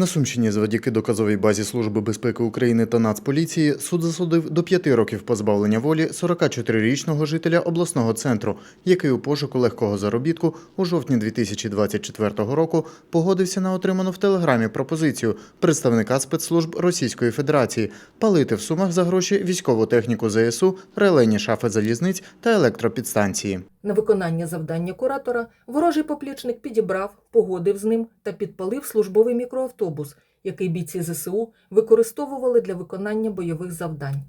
На Сумщині завдяки доказовій базі Служби безпеки України та Нацполіції суд засудив до п'яти років позбавлення волі 44-річного жителя обласного центру, який у пошуку легкого заробітку у жовтні 2024 року погодився на отриману в телеграмі пропозицію представника спецслужб Російської Федерації палити в сумах за гроші військову техніку ЗСУ, релейні шафи залізниць та електропідстанції. На виконання завдання куратора ворожий поплічник підібрав, погодив з ним та підпалив службовий мікроавтобус, який бійці ЗСУ використовували для виконання бойових завдань.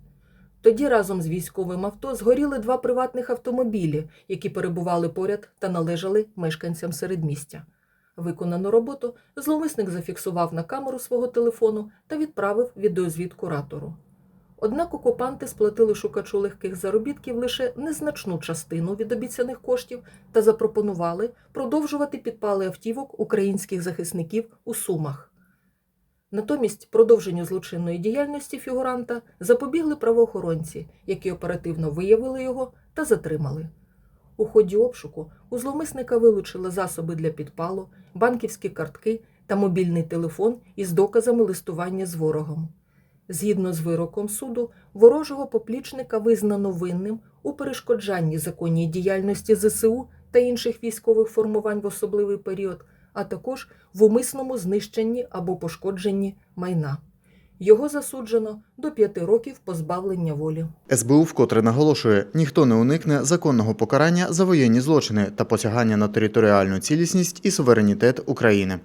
Тоді разом з військовим авто згоріли два приватних автомобілі, які перебували поряд та належали мешканцям середмістя. Виконану роботу зловмисник зафіксував на камеру свого телефону та відправив відеозвіт куратору. Однак окупанти сплатили шукачу легких заробітків лише незначну частину від обіцяних коштів та запропонували продовжувати підпали автівок українських захисників у Сумах. Натомість продовженню злочинної діяльності фігуранта запобігли правоохоронці, які оперативно виявили його та затримали. У ході обшуку у зловмисника вилучили засоби для підпалу, банківські картки та мобільний телефон із доказами листування з ворогом. Згідно з вироком суду, ворожого поплічника визнано винним у перешкоджанні законній діяльності ЗСУ та інших військових формувань в особливий період, а також в умисному знищенні або пошкодженні майна. Його засуджено до п'яти років позбавлення волі. СБУ вкотре наголошує, ніхто не уникне законного покарання за воєнні злочини та посягання на територіальну цілісність і суверенітет України.